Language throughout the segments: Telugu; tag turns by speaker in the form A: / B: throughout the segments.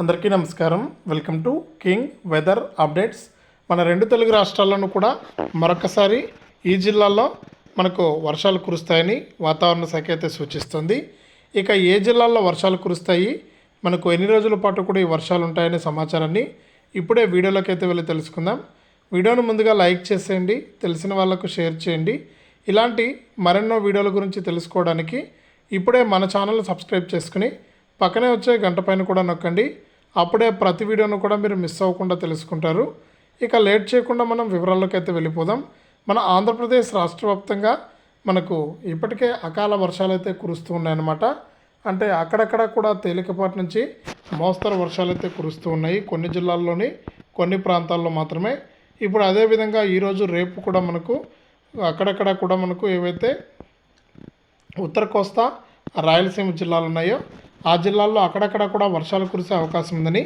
A: అందరికీ నమస్కారం. Welcome to king weather updates. మన రెండు తెలుగు రాష్ట్రాల్లోనూ కూడా మరొకసారి ఈ జిల్లాల్లో మనకు వర్షాలు కురుస్తాయని వాతావరణ శాఖ అయితే సూచిస్తుంది. ఇక ఏ జిల్లాల్లో వర్షాలు కురుస్తాయి? మనకు ఎన్ని రోజుల పాటు కూడా ఈ వర్షాలు ఉంటాయనే సమాచారాన్ని ఇప్పుడే వీడియోలోకి అయితే వెళ్ళి తెలుసుకుందాం. వీడియోను ముందుగా లైక్ చేసేయండి తెలిసిన వాళ్ళకు షేర్ చేయండి. ఇలాంటి మరెన్నో వీడియోల గురించి తెలుసుకోవడానికి ఇప్పుడే మన ఛానల్ సబ్స్క్రైబ్ చేసుకుని పక్కనే వచ్చే గంట పైన కూడా నొక్కండి. అప్పుడే ప్రతి వీడియోను కూడా మీరు మిస్ అవ్వకుండా తెలుసుకుంటారు. ఇక లేట్ చేయకుండా మనం వివరాల్లోకి అయితే వెళ్ళిపోదాం. మన ఆంధ్రప్రదేశ్ రాష్ట్ర వ్యాప్తంగా మనకు ఇప్పటికే అకాల వర్షాలు అయితే కురుస్తూ ఉన్నాయన్నమాట. అంటే అక్కడక్కడ కూడా తేలికపాటి నుంచి మోస్తరు వర్షాలు అయితే కురుస్తూ ఉన్నాయి. కొన్ని జిల్లాల్లోని కొన్ని ప్రాంతాల్లో మాత్రమే. ఇప్పుడు అదేవిధంగా ఈరోజు రేపు కూడా మనకు అక్కడక్కడ కూడా మనకు ఏవైతే ఉత్తర కోస్తా రాయలసీమ జిల్లాలు ఉన్నాయో ఆ జిల్లాల్లో అక్కడక్కడ కూడా వర్షాలు కురిసే అవకాశం ఉందని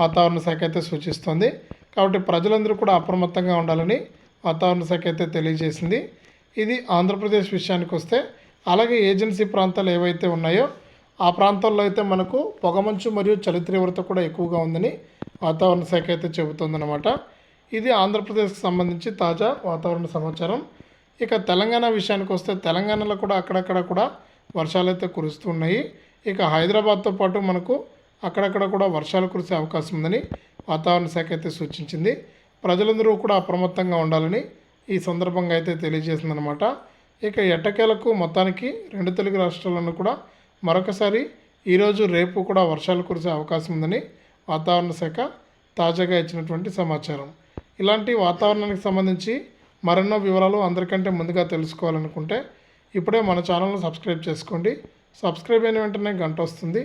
A: వాతావరణ శాఖ అయితే సూచిస్తోంది. కాబట్టి ప్రజలందరూ కూడా అప్రమత్తంగా ఉండాలని వాతావరణ శాఖ అయితే తెలియజేసింది. ఇది ఆంధ్రప్రదేశ్ విషయానికి వస్తే అలాగే ఏజెన్సీ ప్రాంతాలు ఏవైతే ఉన్నాయో ఆ ప్రాంతాల్లో అయితే మనకు పొగమంచు మరియు చలి తీవ్రత కూడా ఎక్కువగా ఉందని వాతావరణ శాఖ అయితే చెబుతుందన్నమాట. ఇది ఆంధ్రప్రదేశ్కి సంబంధించి తాజా వాతావరణ సమాచారం. ఇక తెలంగాణ విషయానికి వస్తే తెలంగాణలో కూడా అక్కడక్కడ కూడా వర్షాలు అయితే కురుస్తున్నాయి. ఇక హైదరాబాద్తో పాటు మనకు అక్కడక్కడ కూడా వర్షాలు కురిసే అవకాశం ఉందని వాతావరణ శాఖ అయితే సూచించింది. ప్రజలందరూ కూడా అప్రమత్తంగా ఉండాలని ఈ సందర్భంగా అయితే తెలియజేసిందనమాట ఇక ఎట్టకేలకు మొత్తానికి రెండు తెలుగు రాష్ట్రాలను కూడా మరొకసారి ఈరోజు రేపు కూడా వర్షాలు కురిసే అవకాశం ఉందని వాతావరణ శాఖ తాజాగా ఇచ్చినటువంటి సమాచారం. ఇలాంటి వాతావరణానికి సంబంధించి మరెన్నో వివరాలు అందరికంటే ముందుగా తెలుసుకోవాలనుకుంటే ఇప్పుడే మన ఛానల్ను సబ్స్క్రైబ్ చేసుకోండి. సబ్స్క్రైబ్ అయిన వెంటనే గంట వస్తుంది.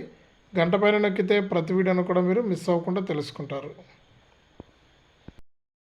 A: గంట పైన నొక్కితే ప్రతి వీడియోను కూడా మీరు మిస్ అవ్వకుండా తెలుసుకుంటారు.